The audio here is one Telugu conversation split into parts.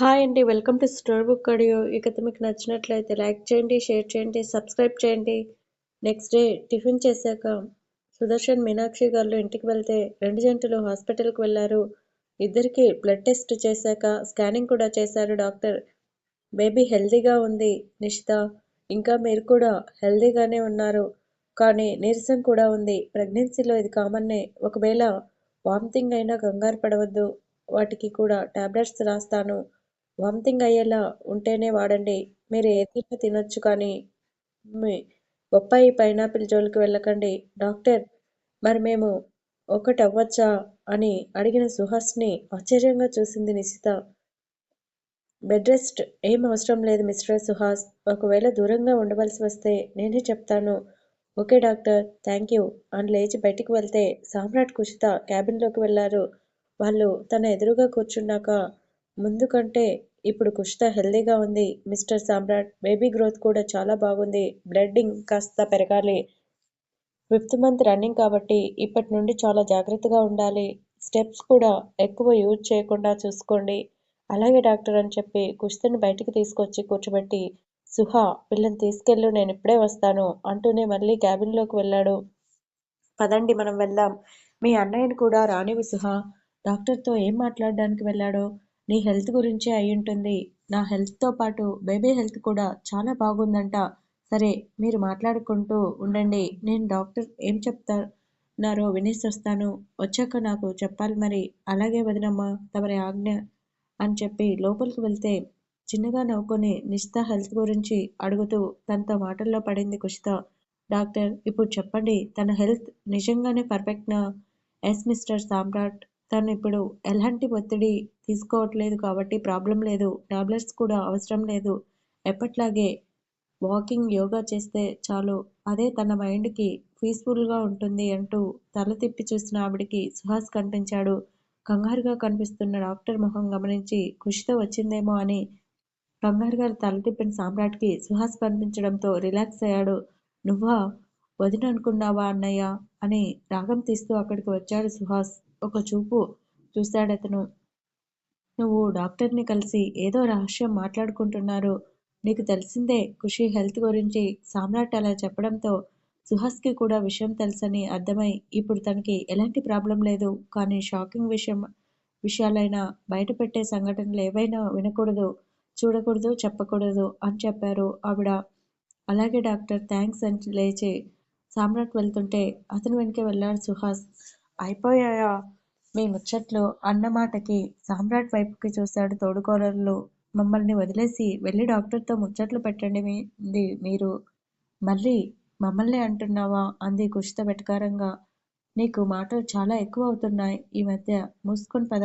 హాయ్ అండి welcome to store book audio. ఈ కథ మీకు నచ్చినట్లయితే లైక్ చేయండి షేర్ చేయండి సబ్స్క్రైబ్ చేయండి. నెక్స్ట్ డే టిఫిన్ చేశాక సుదర్శన్ మీనాక్షి గారు ఇంటికి వెళ్తే రెండు జంటలు హాస్పిటల్కి వెళ్ళారు. ఇద్దరికి బ్లడ్ టెస్ట్ చేశాక స్కానింగ్ కూడా చేశారు డాక్టర్. బేబీ హెల్తీగా ఉంది నిషిత. ఇంకా మీరు కూడా హెల్తీగానే ఉన్నారు. కానీ నీరసం కూడా ఉంది. ప్రెగ్నెన్సీలో ఇది కామన్నే. ఒకవేళ వామిటింగ్ అయినా కంగారు పడవద్దు. వాటికి కూడా టాబ్లెట్స్ రాస్తాను. వామిటింగ్ అయ్యేలా ఉంటేనే వాడండి. మీరు ఏదైనా తినొచ్చు కానీ మీ బొప్పాయి పైనాపిల్ జోలికి వెళ్ళకండి. డాక్టర్ మరి మేము ఒకటి అవ్వచ్చా అని అడిగిన సుహాస్ని ఆశ్చర్యంగా చూసింది నిశిత. బెడ్ రెస్ట్ ఏం అవసరం లేదు మిస్టర్ సుహాస్. ఒకవేళ దూరంగా ఉండవలసి వస్తే నేనే చెప్తాను. Okay doctor thank you. అని లేచి బయటికి వెళ్తే సామ్రాట్ కుషిత క్యాబిన్లోకి వెళ్ళారు వాళ్ళు తన ఎదురుగా కూర్చున్నాక ముందు కంటే ఇప్పుడు కుషిత హెల్దీగా ఉంది మిస్టర్ సామ్రాట్. బేబీ గ్రోత్ కూడా చాలా బాగుంది. బ్లడ్డింగ్ కాస్త పెరగాలి. ఫిఫ్త్ మంత్ రన్నింగ్ కాబట్టి ఇప్పటి నుండి చాలా జాగ్రత్తగా ఉండాలి. స్టెప్స్ కూడా ఎక్కువ యూజ్ చేయకుండా చూసుకోండి. అలాగే డాక్టర్ అని చెప్పి కుషితని బయటికి తీసుకొచ్చి కూర్చోబెట్టి సుహా పిల్లని తీసుకెళ్ళు నేను ఇప్పుడే వస్తాను అంటూనే మళ్ళీ క్యాబిన్లోకి వెళ్ళాడు. పదండి మనం వెళ్దాం. మీ అన్నయ్యని కూడా రానివి సుహా. డాక్టర్తో ఏం మాట్లాడడానికి వెళ్ళాడో నీ హెల్త్ గురించే అయ్యుంటుంది. నా హెల్త్తో పాటు బేబీ హెల్త్ కూడా చాలా బాగుందంట. సరే మీరు మాట్లాడుకుంటూ ఉండండి. నేను డాక్టర్ ఏం చెప్తారో వినేసి వస్తాను. వచ్చాక నాకు చెప్పాలి మరి. అలాగే వదినమ్మా తమరి ఆజ్ఞ అని చెప్పి లోపలికి వెళ్తే చిన్నగా నవ్వుకొని నిషిత హెల్త్ గురించి అడుగుతూ తనతో మాటల్లో పడింది కుషిత. డాక్టర్ ఇప్పుడు చెప్పండి తన హెల్త్ నిజంగానే పర్ఫెక్ట్నా? ఎస్ మిస్టర్ సామ్రాట్. తను ఇప్పుడు ఎలాంటి ఒత్తిడి తీసుకోవట్లేదు కాబట్టి ప్రాబ్లం లేదు టాబ్లెట్స్ కూడా అవసరం లేదు. ఎప్పట్లాగే వాకింగ్ యోగా చేస్తే చాలు. అదే తన మైండ్కి పీస్ఫుల్గా ఉంటుంది అంటూ తల తిప్పి చూసిన ఆవిడికి సుహాస్ కనిపించాడు. కంగారుగా కనిపిస్తున్న డాక్టర్ మొహం గమనించి ఖుషితో వచ్చిందేమో అని కంగారు గారు తల తిప్పిన సామ్రాట్కి సుహాస్ కనిపించడంతో రిలాక్స్ అయ్యాడు. నువ్వా? వదిన అనుకున్నావా అన్నయ్య? అని రాగం తీస్తూ అక్కడికి వచ్చాడు సుహాస్. ఒక చూపు చూశాడతను. నువ్వు డాక్టర్ని కలిసి ఏదో రహస్యం మాట్లాడుకుంటున్నారు నీకు తెలిసిందే ఖుషి హెల్త్ గురించి సామ్రాట్ అలా చెప్పడంతో సుహాస్కి కూడా విషయం తెలుసని అర్థమై ఇప్పుడు తనకి ఎలాంటి ప్రాబ్లం లేదు. కానీ షాకింగ్ విషయం విషయాలైనా బయట పెట్టే సంఘటనలు ఏవైనా వినకూడదు చూడకూడదు చెప్పకూడదు అని చెప్పారు. ఆవిడ అలాగే డాక్టర్ థ్యాంక్స్ అని లేచి సామ్రాట్ వెళ్తుంటే అతను వెనకే వెళ్ళాడు సుహాస్. అయిపోయాయా? మీ ముచ్చట్లు అన్నమాటకి సామ్రాట్ వైపుకి చూశాడు తోడుకోడళ్ళు మమ్మల్ని వదిలేసి వెళ్ళి డాక్టర్తో ముచ్చట్లు పెట్టండి మీ మీరు. మళ్ళీ మమ్మల్ని అంటున్నావా? అంది కుషిత వెటకారంగా. నీకు మాటలు చాలా ఎక్కువ అవుతున్నాయి ఈ మధ్య. మూసుకొని పద.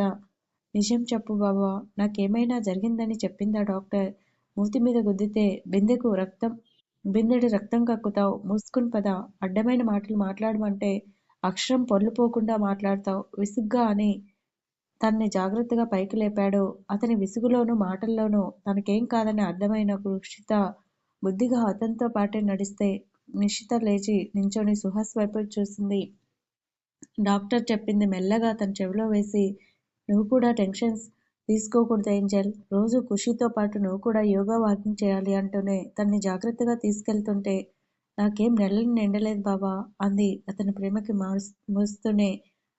నిజం చెప్పు బాబా నాకేమైనా జరిగిందని చెప్పిందా డాక్టర్? మూతి మీద గుద్దితే బిందెకు రక్తం బిందెడు రక్తం కక్కుతావు. మూసుకుని పద. అడ్డమైన మాటలు మాట్లాడమంటే అక్షరం పొర్లిపోకుండా మాట్లాడతావు. విసుగ్గా అని తన్ని జాగ్రత్తగా పైకి లేపాడు. అతని విసుగులోనూ మాటల్లోనూ తనకేం కాదని అర్థమైన కృషిత బుద్ధిగా అతనితో పాటే నడిస్తే నిషిత లేచి నించొని సుహాస్ వైపు చూసింది. డాక్టర్ చెప్పింది మెల్లగా తన చెవిలో వేసి నువ్వు కూడా టెన్షన్స్ తీసుకోకూడదు ఏంజల్. రోజు ఖుషితో పాటు నువ్వు కూడా యోగా వాకింగ్ చేయాలి అంటూనే తన్ని జాగ్రత్తగా తీసుకెళ్తుంటే నాకేం నెలలు నిండలేదు బాబా అంది. అతని ప్రేమకి మోస్తూనే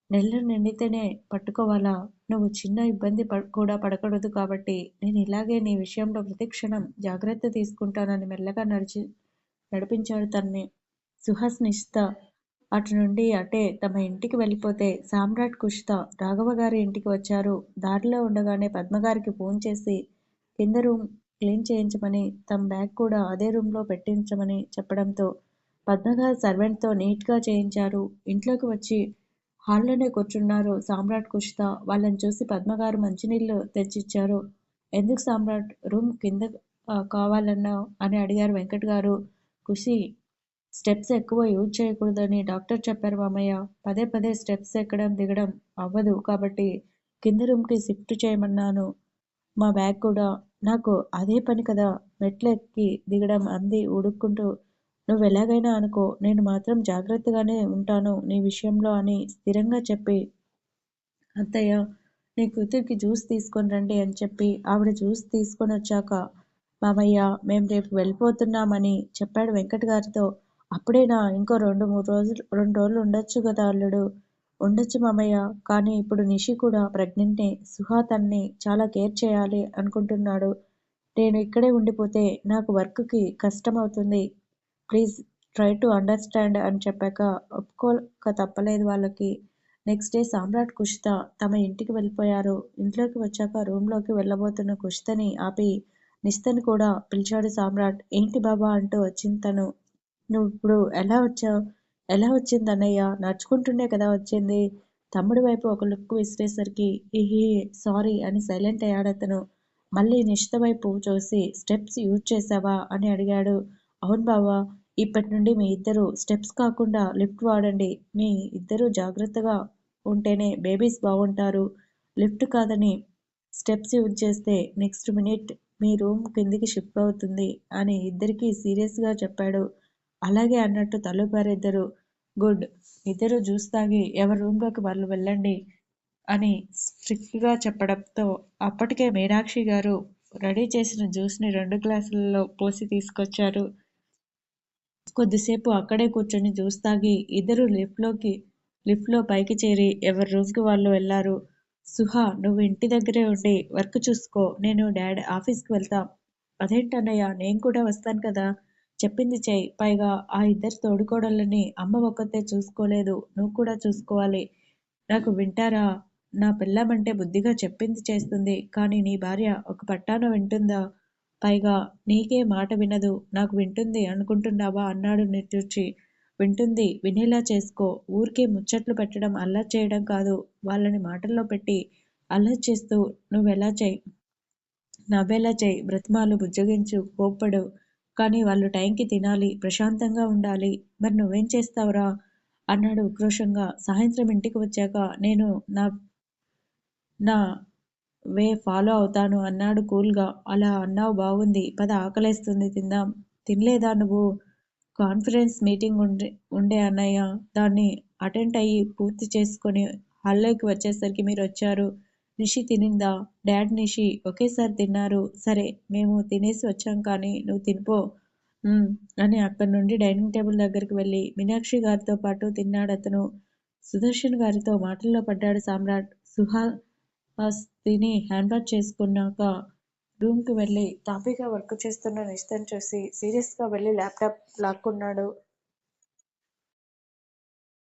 నెలలు నిండితేనే పట్టుకోవాలా? నువ్వు చిన్న ఇబ్బంది కూడా పడకూడదు కాబట్టి నేను ఇలాగే నీ విషయంలో ప్రతిక్షణం జాగ్రత్త తీసుకుంటానని మెల్లగా నడిచి నడిపించాడు తన్ని. సుహాస్ నిష్త అటు నుండి అటే తమ ఇంటికి వెళ్ళిపోతే సామ్రాట్ కుషిత రాఘవ గారి ఇంటికి వచ్చారు. దారిలో ఉండగానే పద్మగారికి ఫోన్ చేసి కింద రూమ్ క్లీన్ చేయించమని తమ బ్యాగ్ కూడా అదే రూమ్లో పెట్టించమని చెప్పడంతో పద్మగారు సర్వెంట్తో నీట్గా చేయించారు. ఇంట్లోకి వచ్చి హాల్లోనే కూర్చున్నారు సామ్రాట్ కుషిత. వాళ్ళని చూసి పద్మగారు మంచినీళ్ళు తెచ్చిచ్చారు. ఎందుకు సామ్రాట్? రూమ్ కింద కావాలన్నా? అని అడిగారు వెంకట్ గారు కుషి స్టెప్స్ ఎక్కువ యూజ్ చేయకూడదని డాక్టర్ చెప్పారు మామయ్య. పదే పదే స్టెప్స్ ఎక్కడం దిగడం అవ్వదు కాబట్టి కింద రూమ్కి షిఫ్ట్ చేయమన్నాను. మా బ్యాగ్ కూడా నాకు అదే పని కదా మెట్లెక్కి దిగడం అంది ఉడుక్కుంటూ. నువ్వు ఎలాగైనా అనుకో నేను మాత్రం జాగ్రత్తగానే ఉంటాను నీ విషయంలో అని స్థిరంగా చెప్పి అత్తయ్య నీ కూతురికి జ్యూస్ తీసుకొని రండి అని చెప్పి ఆవిడ జ్యూస్ తీసుకొని వచ్చాక మామయ్య మేము రేపు వెళ్ళిపోతున్నామని చెప్పాడు వెంకట్ గారితో అప్పుడేనా ఇంకో రెండు మూడు రోజులు రెండు రోజులు ఉండొచ్చు కదా అల్లుడు. ఉండొచ్చు మామయ్య కానీ ఇప్పుడు నిషి కూడా ప్రెగ్నెంటే సుహా తన్ని చాలా కేర్ చేయాలి అనుకుంటున్నాడు. నేను ఇక్కడే ఉండిపోతే నాకు వర్క్కి కష్టం అవుతుంది ప్లీజ్ ట్రై టు అండర్స్టాండ్ అని చెప్పాక ఒప్పుకోక తప్పలేదు వాళ్ళకి. నెక్స్ట్ డే సామ్రాట్ కుషిత తమ ఇంటికి వెళ్ళిపోయారు. ఇంట్లోకి వచ్చాక రూమ్లోకి వెళ్ళబోతున్న కుషితని ఆపి నిస్తని కూడా పిలిచాడు సామ్రాట్. ఏంటి బాబా అంటూ వచ్చింది తను. నువ్వు ఇప్పుడు ఎలా వచ్చావు? ఎలా వచ్చింది అన్నయ్య నడుచుకుంటుండే కదా వచ్చింది. తమ్ముడి వైపు ఒక లుక్ విసిరేసరికి ఇహి సారీ అని సైలెంట్ అయ్యాడు అతను. మళ్ళీ నిషిత వైపు చూసి స్టెప్స్ యూజ్ చేసావా? అని అడిగాడు. అవును బావా ఇప్పటి నుండి మీ ఇద్దరు స్టెప్స్ కాకుండా లిఫ్ట్ వాడండి. మీ ఇద్దరు జాగ్రత్తగా ఉంటేనే బేబీస్ బాగుంటారు. లిఫ్ట్ కాదని స్టెప్స్ యూజ్ చేస్తే నెక్స్ట్ మినిట్ మీ రూమ్ కిందికి షిఫ్ట్ అవుతుంది అని ఇద్దరికీ సీరియస్గా చెప్పాడు. అలాగే అన్నట్టు తలుపారిద్దరు గుడ్ ఇద్దరు జ్యూస్ తాగి ఎవరి రూమ్లోకి వాళ్ళు వెళ్ళండి అని స్ట్రిక్ట్గా చెప్పడంతో అప్పటికే మీనాక్షి గారు రెడీ చేసిన జ్యూస్ని రెండు గ్లాసులలో పోసి తీసుకొచ్చారు. కొద్దిసేపు అక్కడే కూర్చొని జ్యూస్ తాగి ఇద్దరు లిఫ్ట్లోకి లిఫ్ట్లో పైకి చేరి ఎవరి రూమ్కి వాళ్ళు వెళ్ళారు. సుహా నువ్వు ఇంటి దగ్గరే ఉండి వర్క్ చూసుకో నేను డాడ్ ఆఫీస్కి వెళ్తా. అదేంటన్నయ్య నేను కూడా వస్తాను కదా? చెప్పింది చేయి. పైగా ఆ ఇద్దరు తోడుకోడళ్ళని అమ్మ ఒక్కతే చూసుకోలేదు. నువ్వు కూడా చూసుకోవాలి. నాకు వింటారా? నా పిల్లమంటే బుద్ధిగా చెప్పింది చేస్తుంది. కానీ నీ భార్య ఒక పట్టాన వింటుందా? పైగా నీకే మాట వినదు. నాకు వింటుంది అనుకుంటున్నావా? అన్నాడు నిట్టూర్చి. వింటుంది. వినేలా చేసుకో. ఊరికే ముచ్చట్లు పెట్టడం అల్లరి చేయడం కాదు. వాళ్ళని మాటల్లో పెట్టి అల్లరి చేస్తూ నువ్వెలా చేయి? నవ్వేలా చేయి. బ్రతిమాలు బుజ్జగించు. కోప్పడు. కానీ వాళ్ళు టైంకి తినాలి ప్రశాంతంగా ఉండాలి. మరి నువ్వేం చేస్తావురా? అన్నాడు ఉక్రోషంగా. సాయంత్రం ఇంటికి వచ్చాక నేను నా నా వే ఫాలో అవుతాను అన్నాడు కూల్గా. అలా అన్నావు బాగుంది. పద ఆకలేస్తుంది తిందాం. తినలేదా నువ్వు? కాన్ఫరెన్స్ మీటింగ్ ఉండే ఉండే అన్నయ్య. దాన్ని అటెండ్ అయ్యి పూర్తి చేసుకొని హాల్లోకి వచ్చేసరికి మీరు వచ్చారు. నిషి తినిందా? డాడ్ నిషి ఒకేసారి తిన్నారు. సరే మేము తినేసి వచ్చాం కానీ నువ్వు తినిపో. అని అక్కడి నుండి డైనింగ్ టేబుల్ దగ్గరికి వెళ్ళి మీనాక్షి గారితో పాటు తిన్నాడు అతను. సుదర్శన్ గారితో మాటల్లో పడ్డాడు సామ్రాట్. సుహాస్ తిని హ్యాండ్ వాష్ చేసుకున్నాక రూమ్కి వెళ్ళి తాపీగా వర్క్ చేస్తున్న నిషితని చూసి సీరియస్గా వెళ్ళి ల్యాప్టాప్ లాక్కున్నాడు.